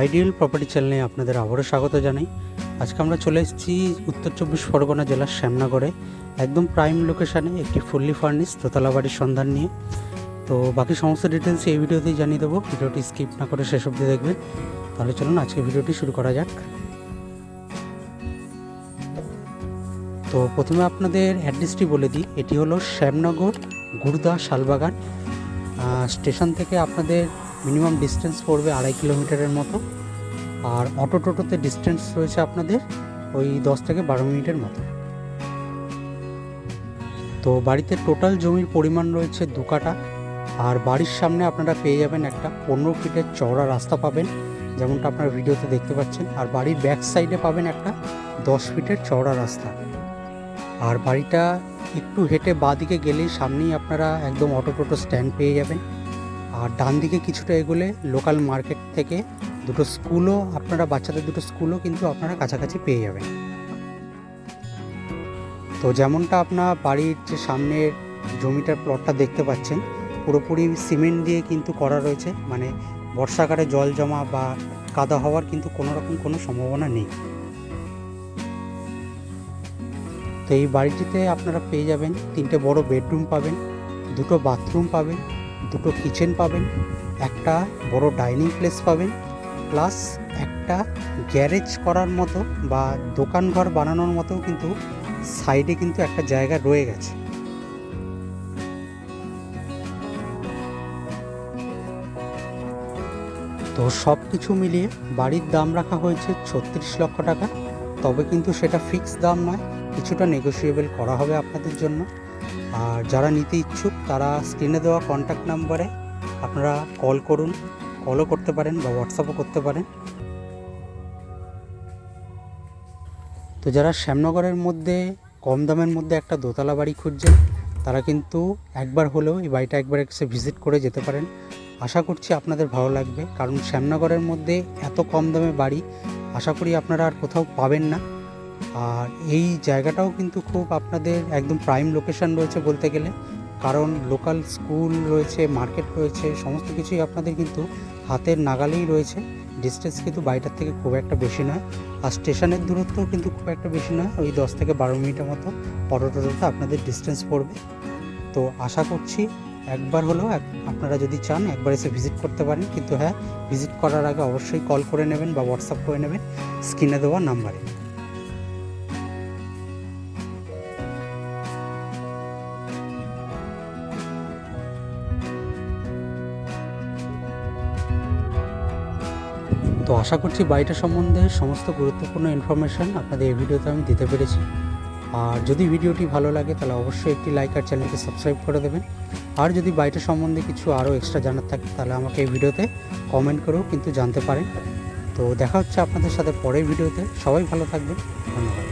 Ideal property চ্যানেলে আপনাদের আবারও স্বাগত জানাই। আজকে আমরা চলে এসেছি উত্তর চব্বিশ পরগনা জেলার শ্যামনগরে, একদম প্রাইম লোকেশানে একটি ফুললি ফার্নিশ দোতলা বাড়ির সন্ধান নিয়ে। তো বাকি সমস্ত ডিটেলস এই ভিডিওতেই জানিয়ে দেবো, ভিডিওটি স্কিপ না করে শেষ অবধি দেখবেন। তাহলে চলুন আজকে ভিডিওটি শুরু করা যাক। তো প্রথমে আপনাদের অ্যাড্রেসটি বলে দিই, এটি হলো শ্যামনগর গুরদা শালবাগান। স্টেশন থেকে আপনাদের মিনিমাম ডিস্টেন্স পড়বে আড়াই কিলোমিটারের মতো। আর অটো টোটোতে ডিস্টেন্স রয়েছে আপনাদের ওই দশ থেকে বারো মিনিটের মতো। তো বাড়িতে টোটাল জমির পরিমাণ রয়েছে দু কাটা আর বাড়ির সামনে আপনারা পেয়ে যাবেন একটা পনেরো ফিটের চওড়া রাস্তা পাবেন, যেমনটা আপনারা ভিডিওতে দেখতে পাচ্ছেন। আর বাড়ির ব্যাক সাইডে পাবেন একটা দশ ফিটের চওড়া রাস্তা। আর বাড়িটা একটু হেঁটে বাঁ দিকে গেলেই সামনেই আপনারা একদম অটো টোটো স্ট্যান্ড পেয়ে যাবেন। আর ডান দিকে কিছুটা এগোলে লোকাল মার্কেট থেকে দুটো স্কুলও আপনারা বাচ্চাদের দুটো স্কুলও কিন্তু আপনারা কাছাকাছি পেয়ে যাবেন। তো যেমনটা আপনার বাড়ির যে সামনের জমিটার প্লটটা দেখতে পাচ্ছেন, পুরোপুরি সিমেন্ট দিয়ে কিন্তু করা রয়েছে মানে বর্ষাকালে জল জমা বা কাদা হওয়ার কিন্তু কোনো রকম কোনো সম্ভাবনা নেই। তো এই বাড়িটিতে আপনারা পেয়ে যাবেন তিনটে বড় বেডরুম পাবেন, দুটো বাথরুম পাবেন দুটো কিচেন পাবেন, একটা বড় ডাইনিং প্লেস পাবেন প্লাস একটা গ্যারেজ করার মতো বা দোকান ঘর বানানোর মতো কিন্তু সাইডে কিন্তু একটা জায়গা রয়ে গেছে। তো সব কিছু মিলিয়ে বাড়ির দাম রাখা হয়েছে ছত্রিশ লক্ষ টাকা, তবে কিন্তু সেটা ফিক্স দাম নয়, কিছুটা নেগোসিয়েবল করা হবে আপনাদের জন্য। আর যারা নিতে ইচ্ছুক, তারা স্ক্রিনে দেওয়া কন্ট্যাক্ট নাম্বারে আপনারা কল করুন কলও করতে পারেন বা হোয়াটসঅ্যাপও করতে পারেন। তো যারা শ্যামনগরের মধ্যে, কম দামের মধ্যে একটা দোতলা বাড়ি খুঁজছেন, তারা কিন্তু একবার হলেও এই বাড়িটা একবার এসে ভিজিট করে যেতে পারেন। আশা করছি আপনাদের ভালো লাগবে, কারণ শ্যামনগরের মধ্যে এত কম দামে বাড়ি, আশা করি আপনারা আর কোথাও পাবেন না। আর এই জায়গাটাও কিন্তু খুব আপনাদের একদম প্রাইম লোকেশন রয়েছে বলতে গেলে। কারণ লোকাল স্কুল রয়েছে মার্কেট রয়েছে, সমস্ত কিছুই আপনাদের কিন্তু হাতের নাগালেই রয়েছে। ডিস্টেন্স কিন্তু বাড়িটার থেকে খুব একটা বেশি নয়। আর স্টেশনের দূরত্বও কিন্তু খুব একটা বেশি নয়। ওই দশ থেকে বারো মিনিটের মতো অটো টোটোতে আপনাদের ডিস্টেন্স পড়বে। তো আশা করছি একবার হলেও আপনারা যদি চান একবার এসে ভিজিট করতে পারেন। কিন্তু হ্যাঁ ভিজিট করার আগে অবশ্যই কল করে নেবেন বা হোয়াটসঅ্যাপ করে নেবেন। স্ক্রিনে দেওয়া নাম্বারে তো আশা করছি বাড়িটা সম্বন্ধে সমস্ত গুরুত্বপূর্ণ ইনফরমেশান আপনাদের এই ভিডিওতে আমি দিতে পেরেছি। আর যদি ভিডিওটি ভালো লাগে, তাহলে অবশ্যই একটি লাইক আর চ্যানেলকে সাবস্ক্রাইব করে দেবেন। আর যদি বাড়িটা সম্বন্ধে কিছু আরও এক্সট্রা জানার থাকে, তাহলে আমাকে এই ভিডিওতে কমেন্ট করেও কিন্তু জানতে পারেন। তো দেখা হচ্ছে আপনাদের সাথে পরের ভিডিওতে। সবাই ভালো থাকবেন। ধন্যবাদ।